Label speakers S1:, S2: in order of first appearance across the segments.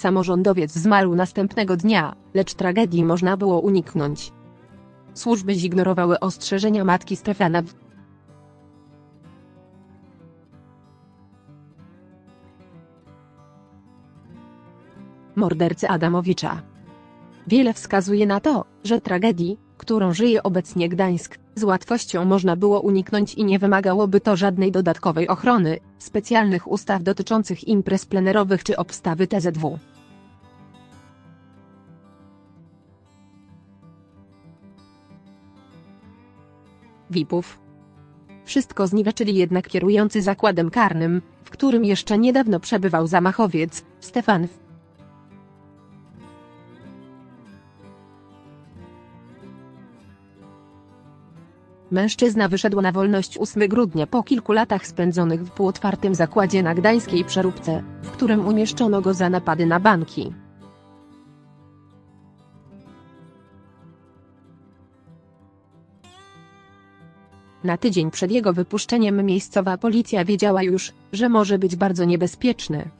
S1: Samorządowiec zmarł następnego dnia, lecz tragedii można było uniknąć. Służby zignorowały ostrzeżenia matki Stefana. Mordercy Adamowicza. Wiele wskazuje na to, że tragedii, którą żyje obecnie Gdańsk, z łatwością można było uniknąć i nie wymagałoby to żadnej dodatkowej ochrony, specjalnych ustaw dotyczących imprez plenerowych czy obstawy TZW. VIP-ów. Wszystko zniweczyli jednak kierujący zakładem karnym, w którym jeszcze niedawno przebywał zamachowiec, Stefan F. Mężczyzna wyszedł na wolność 8 grudnia po kilku latach spędzonych w półotwartym zakładzie na gdańskiej przeróbce, w którym umieszczono go za napady na banki. Na tydzień przed jego wypuszczeniem miejscowa policja wiedziała już, że może być bardzo niebezpieczny.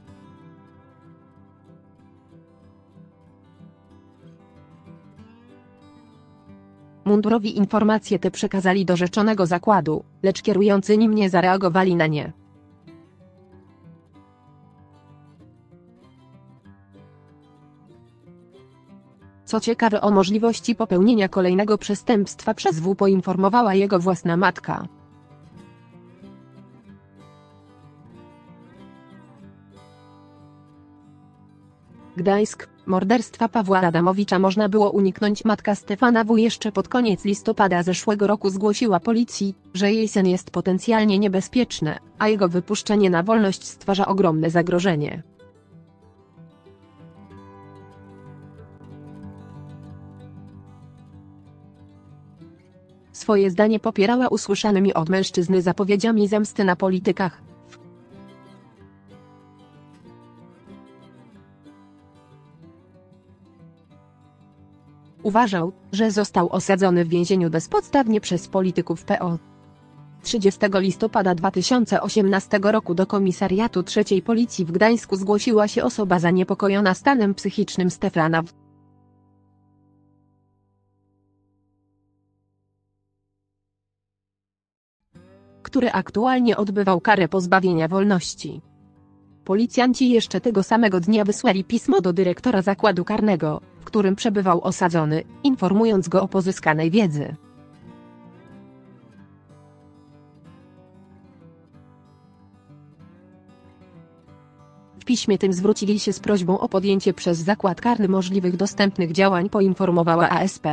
S1: Mundurowi informacje te przekazali do rzeczonego zakładu, lecz kierujący nim nie zareagowali na nie. Co ciekawe o możliwości popełnienia kolejnego przestępstwa przez W poinformowała jego własna matka. Gdańsk, morderstwa Pawła Adamowicza można było uniknąć. Matka Stefana W. jeszcze pod koniec listopada zeszłego roku zgłosiła policji, że jej syn jest potencjalnie niebezpieczny, a jego wypuszczenie na wolność stwarza ogromne zagrożenie. Swoje zdanie popierała usłyszanymi od mężczyzny zapowiedziami zemsty na politykach. Uważał, że został osadzony w więzieniu bezpodstawnie przez polityków PO. 30 listopada 2018 roku do komisariatu trzeciej Policji w Gdańsku zgłosiła się osoba zaniepokojona stanem psychicznym Stefana W. który aktualnie odbywał karę pozbawienia wolności. Policjanci jeszcze tego samego dnia wysłali pismo do dyrektora zakładu karnego, w którym przebywał osadzony, informując go o pozyskanej wiedzy. W piśmie tym zwrócili się z prośbą o podjęcie przez zakład karny możliwych dostępnych działań poinformowała ASP.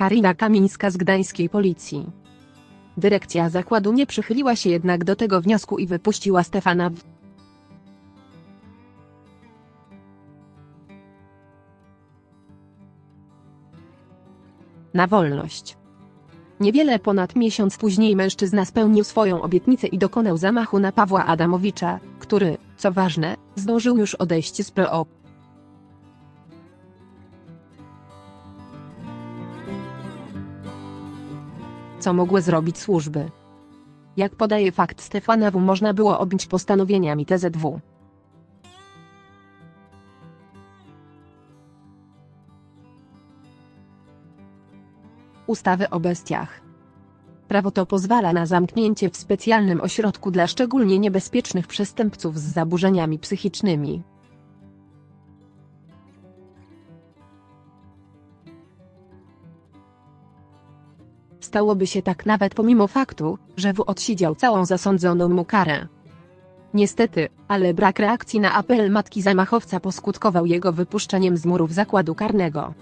S1: Karina Kamińska z gdańskiej policji. Dyrekcja zakładu nie przychyliła się jednak do tego wniosku i wypuściła Stefana w... na wolność. Niewiele ponad miesiąc później mężczyzna spełnił swoją obietnicę i dokonał zamachu na Pawła Adamowicza, który, co ważne, zdążył już odejść z PO. Co mogły zrobić służby? Jak podaje fakt Stefana W. można było objąć postanowieniami TZW. Ustawy o bestiach. Prawo to pozwala na zamknięcie w specjalnym ośrodku dla szczególnie niebezpiecznych przestępców z zaburzeniami psychicznymi. Stałoby się tak nawet pomimo faktu, że W odsiedział całą zasądzoną mu karę. Niestety, ale brak reakcji na apel matki zamachowca poskutkował jego wypuszczeniem z murów zakładu karnego.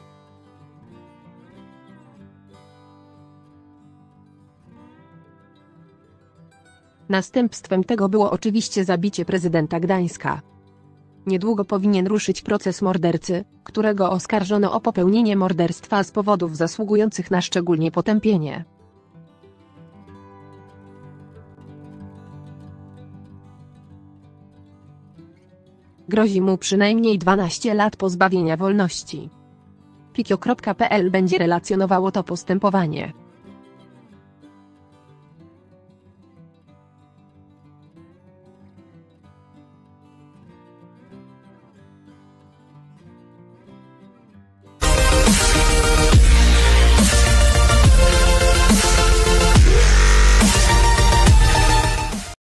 S1: Następstwem tego było oczywiście zabicie prezydenta Gdańska. Niedługo powinien ruszyć proces mordercy, którego oskarżono o popełnienie morderstwa z powodów zasługujących na szczególnie potępienie. Grozi mu przynajmniej 12 lat pozbawienia wolności. Pikio.pl będzie relacjonowało to postępowanie.